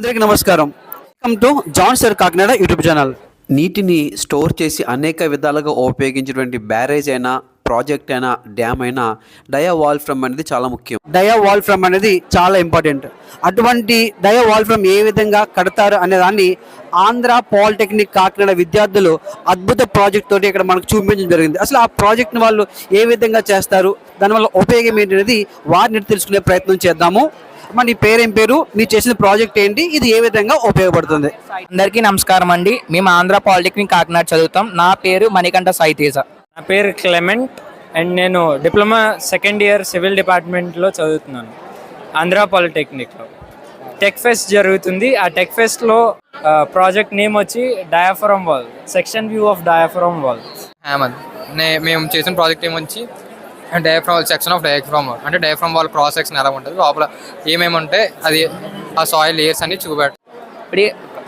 అందరికీ నమస్కారం. Welcome to John sir Kakinada YouTube channel నీటిని స్టోర్ చేసి అనేక విధాలుగా ఉపయోగించేటువంటి బ్యారేజ్ అయినా ప్రాజెక్ట్ అయినా డ్యామ్ అయినా డయా వాల్ ఫ్రమ్ అనేది చాలా ముఖ్యం. డయా వాల్ ఫ్రమ్ అనేది చాలా ఇంపార్టెంట్. అటువంటి డయా వాల్ ఫ్రమ్ ఏ విధంగా కడతారు అనే దాన్ని ఆంధ్ర పాలిటెక్నిక్ కాకినాడ విద్యార్థులు అద్భుత ప్రాజెక్ట్ తోటి ఇక్కడ మనకు చూపించడం జరిగింది. అసలు ఆ ప్రాజెక్ట్ని వాళ్ళు ఏ విధంగా చేస్తారు? దానివల్ల ఉపయోగం ఏంటి అనేది వారిని తెలుసుకునే ప్రయత్నం చేద్దాము. అమ్మ నీ పేరేం పేరు? మీరు చేసిన ప్రాజెక్ట్ ఏంటి? ఇది ఏ విధంగా ఉపయోగపడుతుంది? అందరికీ నమస్కారం అండి. మేము ఆంధ్ర పాలిటెక్నిక్ కాకినాడ చదువుతాం. నా పేరు మణికంఠ సాయి తేజ నా పేరు క్లెమెంట్ అండ్ నేను డిప్లొమా సెకండ్ ఇయర్ సివిల్ డిపార్ట్మెంట్లో చదువుతున్నాను. ఆంధ్ర పాలిటెక్నిక్లో. టెక్ ఫెస్ట్ జరుగుతుంది. ఆ టెక్ ఫెస్ట్లో ప్రాజెక్ట్ నేమ్ వచ్చి diaphragm wall section view of diaphragm wall. Hemanth నే మేము చేసిన ప్రాజెక్ట్ ఏమొచ్చి డయాఫ్రామ్ సెక్షన్ ఆఫ్ డయాఫ్రామ్ అంటే డయాఫ్రామ్ వాల్ క్రాస్ సెక్షన్ ఎలా ఉంటుంది? లోపల ఏమేమి ఉంటే అది ఆ సాయిల్ లేయర్స్ అన్ని చూపెట్ట ఇప్పుడు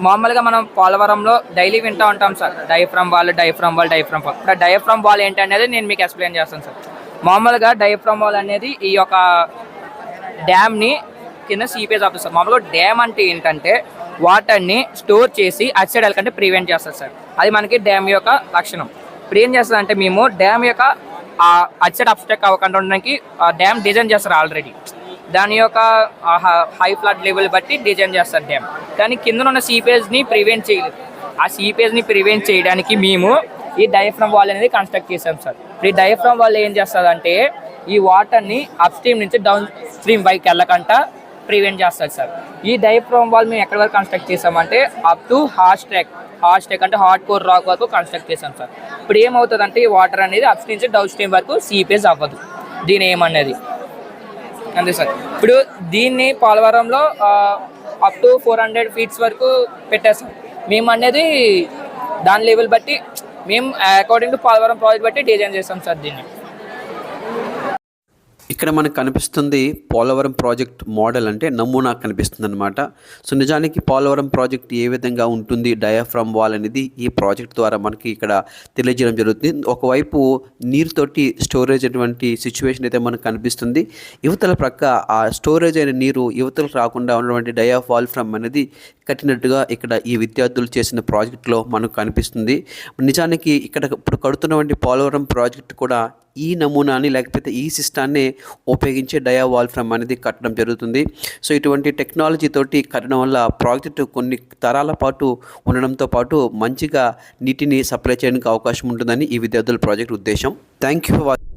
మామూలుగా మనం పోలవరంలో డైలీ వింటూ ఉంటాం sir. Diaphragm wall diaphragm wall diaphragm wall ఇప్పుడు డైఫ్రమ్ వాల్ ఏంటి అనేది నేను మీకు ఎక్స్ప్లెయిన్ చేస్తాను సార్. మామూలుగా డైఫ్రమ్ వాల్ అనేది ఈ యొక్క డ్యామ్ని కింద సీపేజ్ ఆఫీస్ సార్. మామూలుగా డ్యామ్ అంటే ఏంటంటే వాటర్ని స్టోర్ చేసి అటు సైడ్ వెళ్ళకంటే ప్రివెంట్ చేస్తుంది సార్. అది మనకి డ్యామ్ యొక్క లక్షణం. ఇప్పుడు ఏం చేస్తుంది అంటే మేము డ్యామ్ యొక్క ఆ అటు సైడ్ అవ్వకుండా ఉండడానికి ఆ డ్యామ్ డిజైన్ చేస్తారు ఆల్రెడీ. దాని యొక్క హై ఫ్లడ్ లెవెల్ బట్టి డిజైన్ చేస్తారు డ్యామ్. కానీ కింద ఉన్న సీపేజ్ని ప్రివెంట్ చేయలేదు. ఆ సీపేజ్ని ప్రివెంట్ చేయడానికి మేము ఈ డయఫ్రమ్ వాల్ అనేది కన్స్ట్రక్ట్ చేసాం సార్. ఈ డయఫ్రమ్ వాల్ ఏం చేస్తుందంటే ఈ వాటర్ని అప్ స్ట్రీమ్ నుంచి డౌన్ స్ట్రీమ్ వైకి వెళ్ళకుండా ప్రివెంట్ చేస్తుంది సార్. ఈ డయాఫ్రమ్ వాల్ మేము ఎక్కడి వరకు కన్స్ట్రక్ట్ చేసామంటే up to hard track hard track అంటే హార్డ్ కోర్ రాక్ వరకు కన్స్ట్రక్ట్ చేసాం సార్. ఇప్పుడు ఏమవుతుందంటే ఈ వాటర్ అనేది అప్ నుంచి డౌన్ స్ట్రీమ్ వరకు సీపేజ్ అవ్వదు. దీని ఏమన్నది అంతే సార్. ఇప్పుడు దీన్ని పోలవరంలో up to four hundred feets వరకు పెట్టేస్తాం మేము అనేది దాని లెవెల్ బట్టి మేము అకార్డింగ్ టు పోలవరం ప్రాజెక్ట్ బట్టి డిజైన్ చేస్తాం సార్ దీన్ని. ఇక్కడ మనకు కనిపిస్తుంది పోలవరం ప్రాజెక్ట్ మోడల్ అంటే నమూనా కనిపిస్తుంది అనమాట సో నిజానికి పోలవరం ప్రాజెక్ట్ ఏ విధంగా ఉంటుంది డయాఫ్రమ్ వాల్ అనేది ఈ ప్రాజెక్ట్ ద్వారా మనకి ఇక్కడ తెలియజేయడం జరుగుతుంది. ఒకవైపు నీరుతోటి స్టోరేజ్ అటువంటి సిచ్యువేషన్ అయితే మనకు కనిపిస్తుంది. యువతల ప్రక్క ఆ స్టోరేజ్ అయిన నీరు యువతలకు రాకుండా ఉన్నటువంటి డయాఫ్ వాల్ ఫ్రమ్ అనేది కట్టినట్టుగా ఇక్కడ ఈ విద్యార్థులు చేసిన ప్రాజెక్టులో మనకు కనిపిస్తుంది. నిజానికి ఇక్కడ ఇప్పుడు కడుతున్నటువంటి పోలవరం ప్రాజెక్ట్ కూడా ఈ నమూనాని లేకపోతే ఈ సిస్టాన్ని ఉపయోగించే డయా వాల్ఫ్రమ్ అనేది కట్టడం జరుగుతుంది. సో ఇటువంటి టెక్నాలజీ తోటి కట్టడం వల్ల ప్రాజెక్టు కొన్ని తరాల పాటు ఉండడంతో పాటు మంచిగా నీటిని సప్లై చేయడానికి అవకాశం ఉంటుందని ఈ విద్యార్థుల ప్రాజెక్ట్ ఉద్దేశం. Thank you for watching